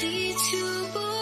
কিছু বদলে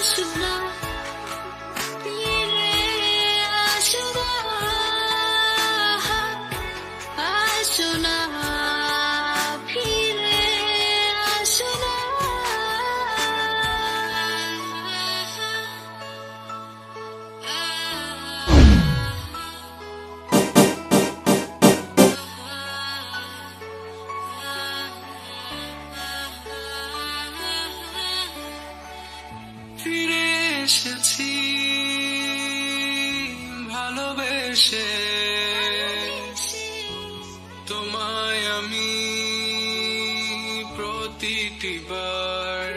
আসো না ভালোবেসে তোমায় আমি প্রতিটি বার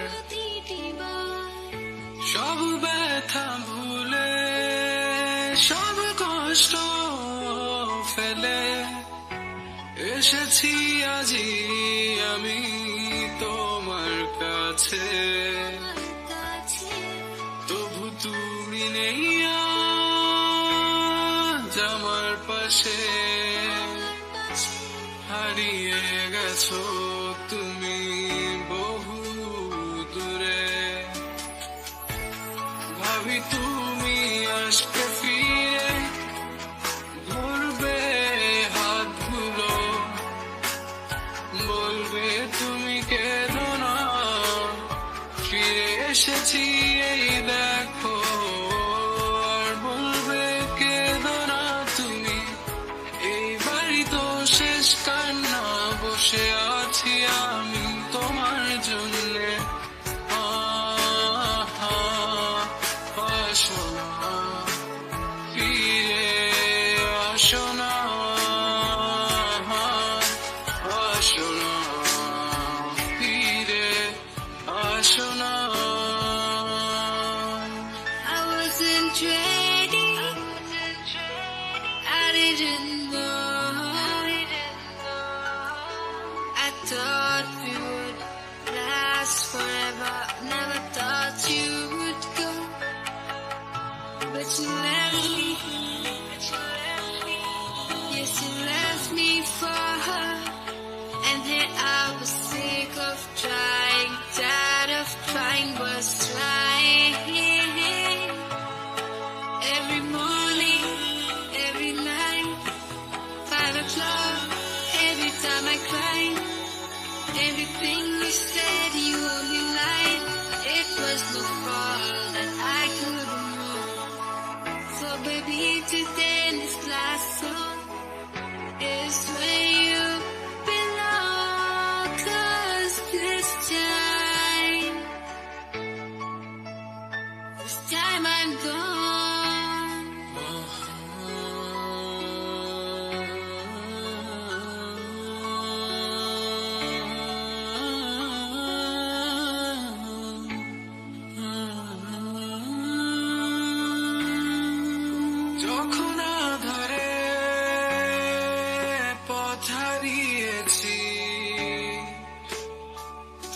সব ব্যথা ভুলে, সব কষ্ট ফেলে এসেছি আজি আমি তোমার কাছে। আজ আমার পাশে হারিয়ে গেছো তুমি বহু দূরে। ভাবি তুমি আসবে ফিরে ধরবে হাতগুলো। বলবে তুমি কেঁদো না? ফিরে এসেছি 就是。Thought we would last forever. Never thought you would go. But you left me. Yes, you left me for her. And then I was sick of trying, tired of trying, was trying. Every stay.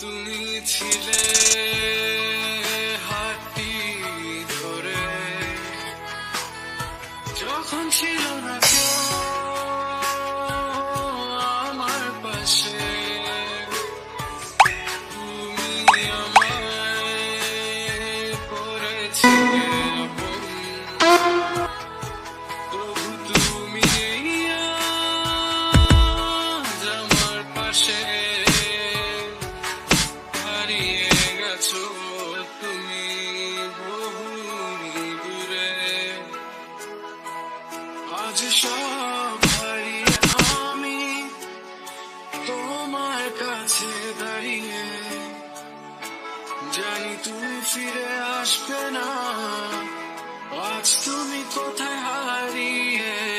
তুমি ছিলে হাতি ধরে। যখন ছিল না আমার পাশে কাছে দাঁড়িয়ে জানি তুমি ফিরে আসবে না। আজ তুমি কোথায় হারিয়ে